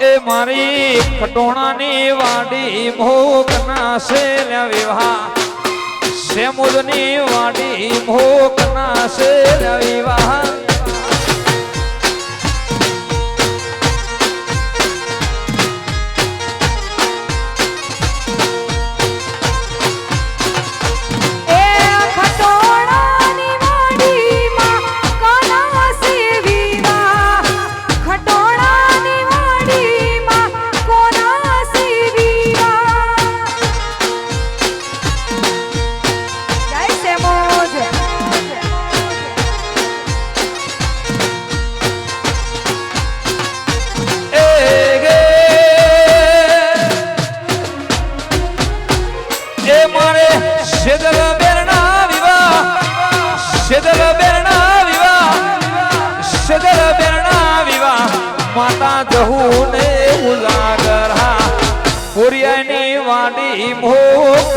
એ મારી ખટોણાની વાડી ભોગના છે વિવાહ. શેમુદની વાડી ભોગના છે વિવાહ. ઈ મોક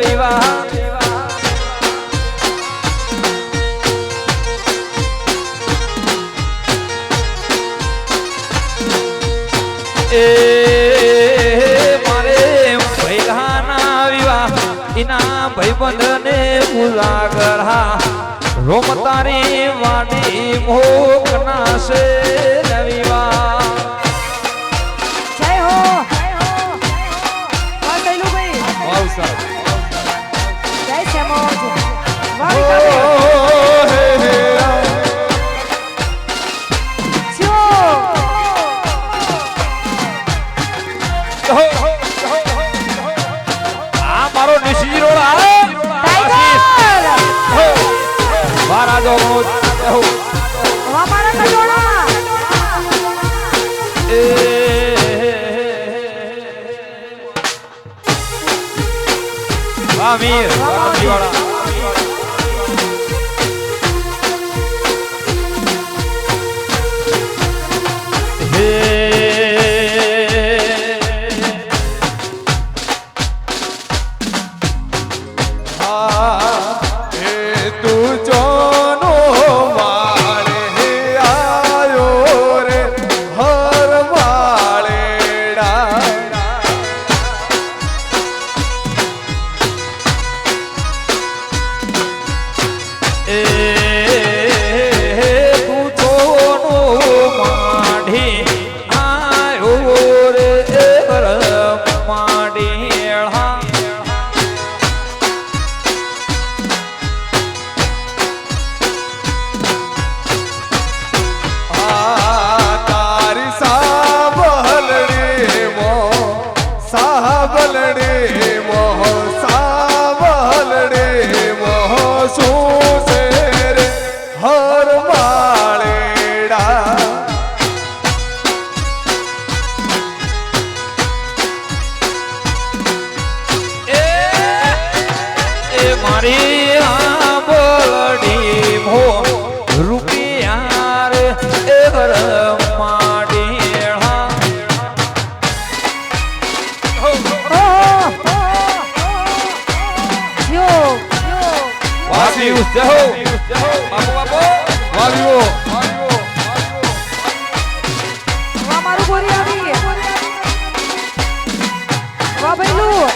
વિવાહ. એ મારે ભૈલાના વિવાહ. ઇના ભાઈબંધને પૂરા કરા રોમ તારી વાડી મોક નાશે ไปลูก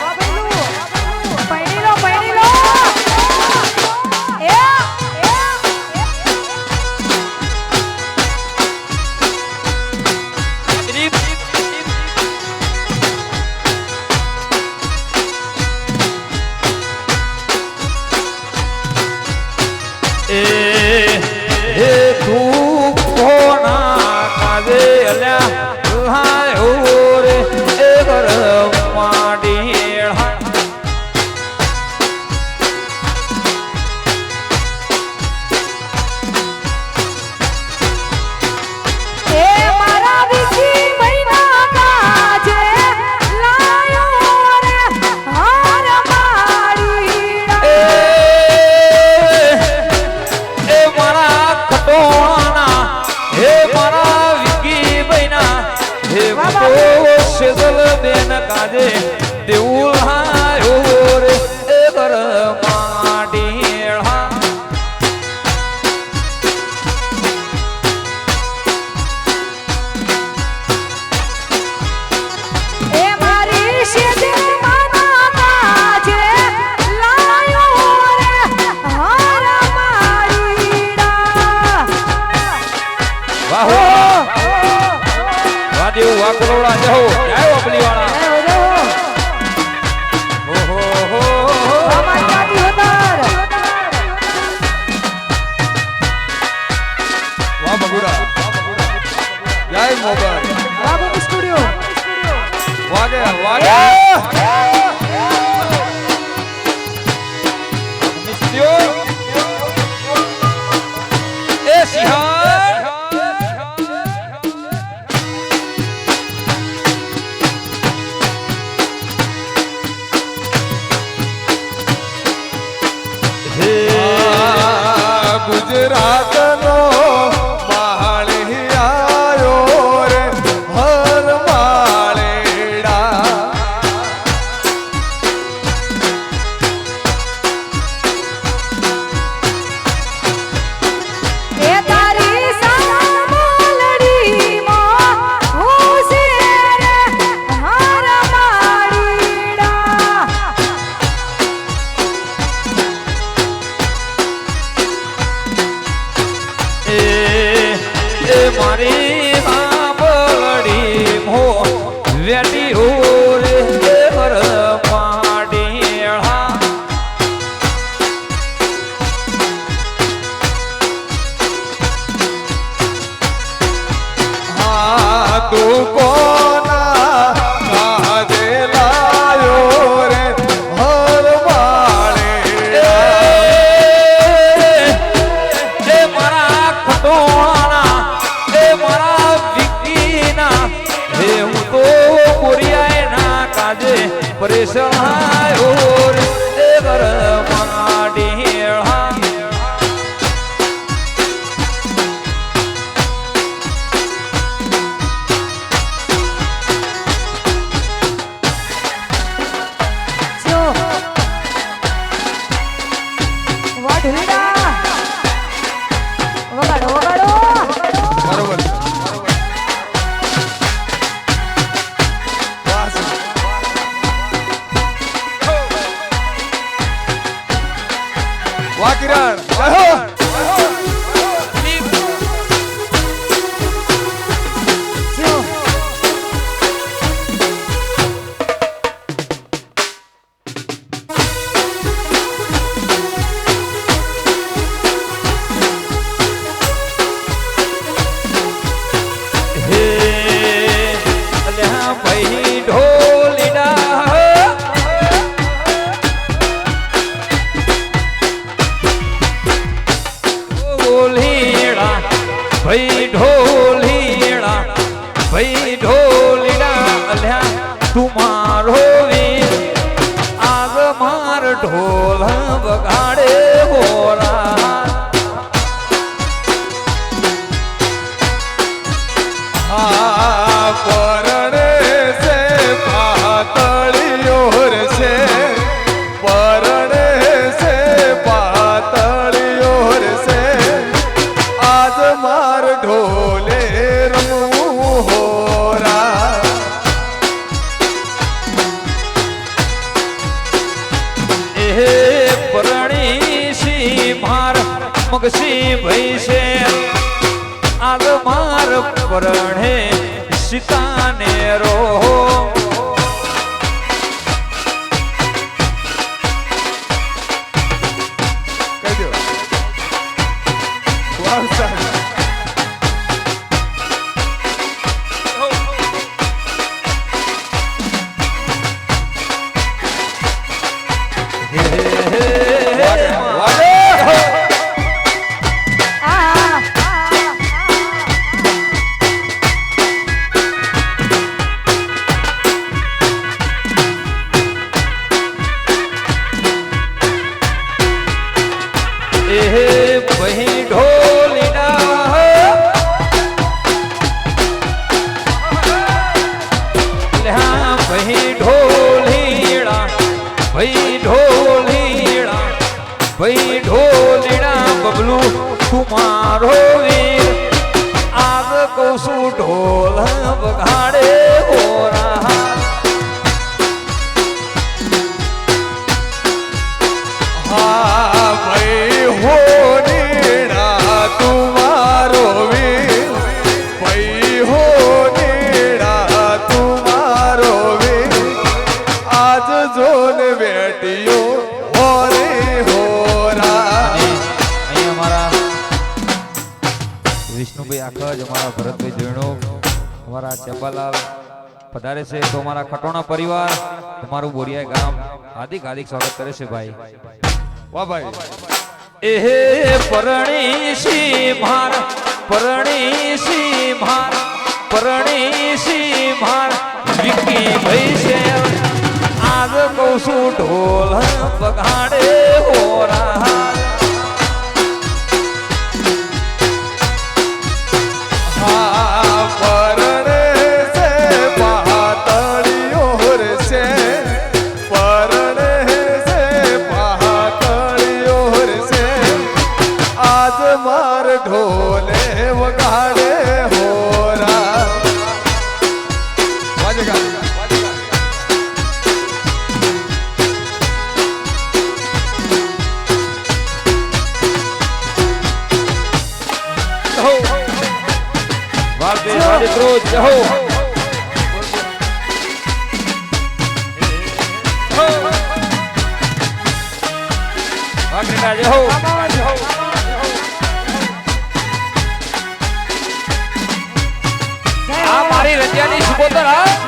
હા બગુડા જય મોબાઈલ. બાબુ સ્ટુડિયો. વાગે વાગે. Operation high or ever Lock it on. ભાઈ ઢોલીડા ભાઈ ઢોલીડા, અલ્યા તું મારો વીર. આગ માર ઢોલ વગાડે બોરા હા પરણે છે, પાતળીઓ છે. પરણે છે, પાતળીઓ છે. આજ માર ભઈ ઢોલીડા ભઈ ઢોલીડા ભઈ ઢોલીડા બબલું કુમારો વીર. આગ કૌશું ઢોલ વગાડે ઓ ને વેટીઓ હોરે અમારા વિષ્ણુભાઈ આખા જ અમારા ભરતભાઈ જૈણો અમારા ચંબાલાલ પધારે છે. તો અમારા ખટોણા પરિવાર અમારું બોરિયા ગામ હાર્દિક હાર્દિક સ્વાગત કરે છે ભાઈ. વાહ ભાઈ. એ હે એહે પરણીશી માર પરણીશી માર પરણીશી માર વિકી ભાઈ છે આજ કહું છું ઢોલ બગાડે હોરા. વાલદે ક્રોધ જહો વાગડીના જહો આ મારી રંજાની સુબોતર હા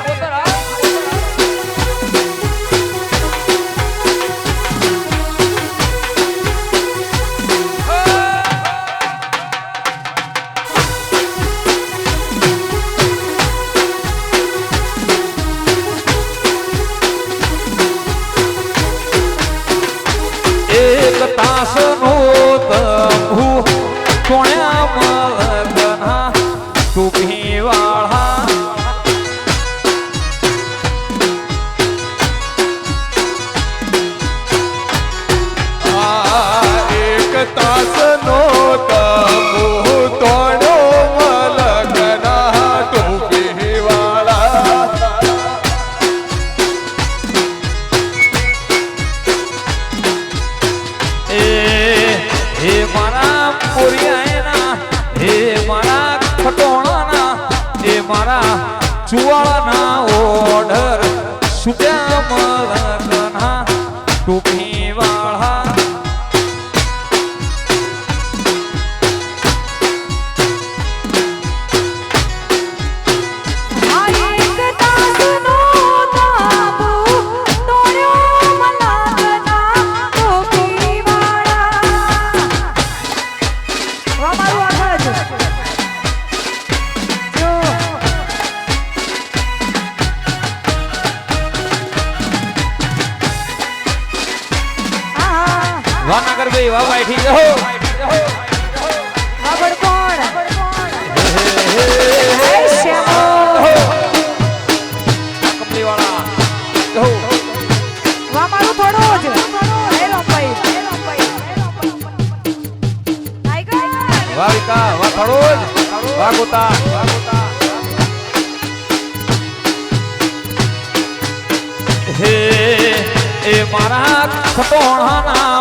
વાહ ગોતા હે, એ મારા ખટોણાના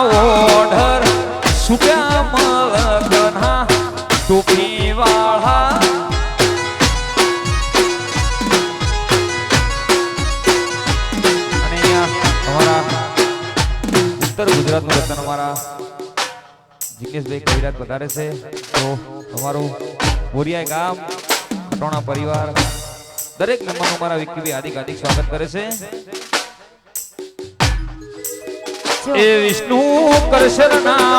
ઓઢર સુપ્યા મલગના ટોપી અને અમારા ઉત્તર ગુજરાતનું રતન અમારા જિગ્નેશભાઈ કવિરાજ વધારે છે. તો અમારું બોરિયા ગામ ટોણા પરિવાર દરેક મહેમાનો મારા વિક્કીભાઈ હાર્દિક હાર્દિક સ્વાગત કરે છે. એ વિષ્ણુ કરશરના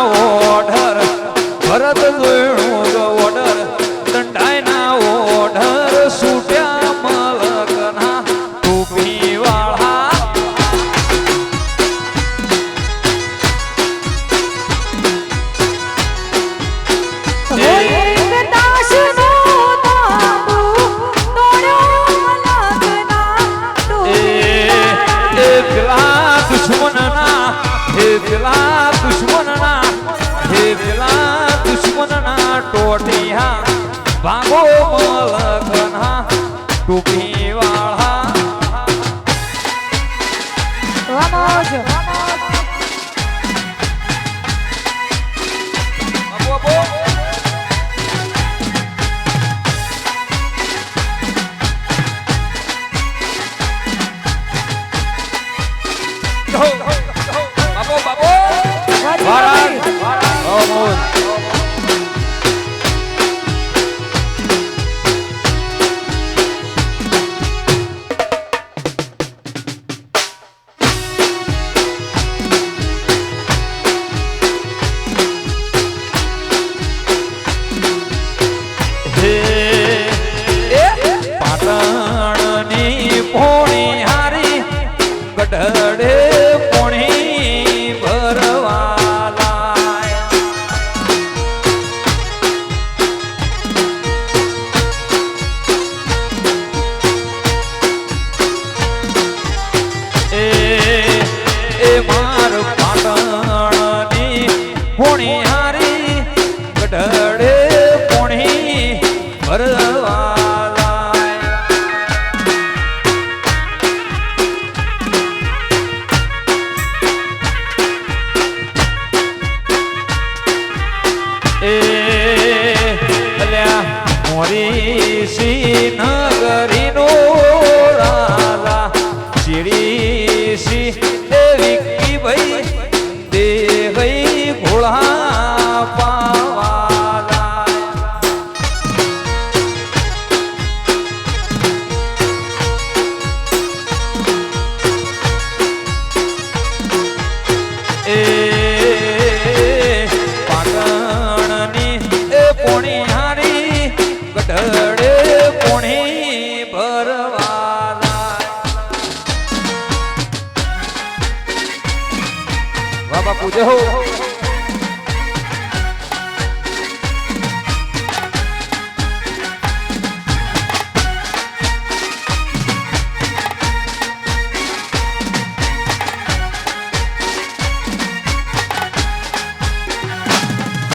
ઓઢર ભરત જોયણો ઓઢર દંડાયના ઓઢર સુટ્યા દુશ્મનના હા. ભાગો મલકના ટોપી hard.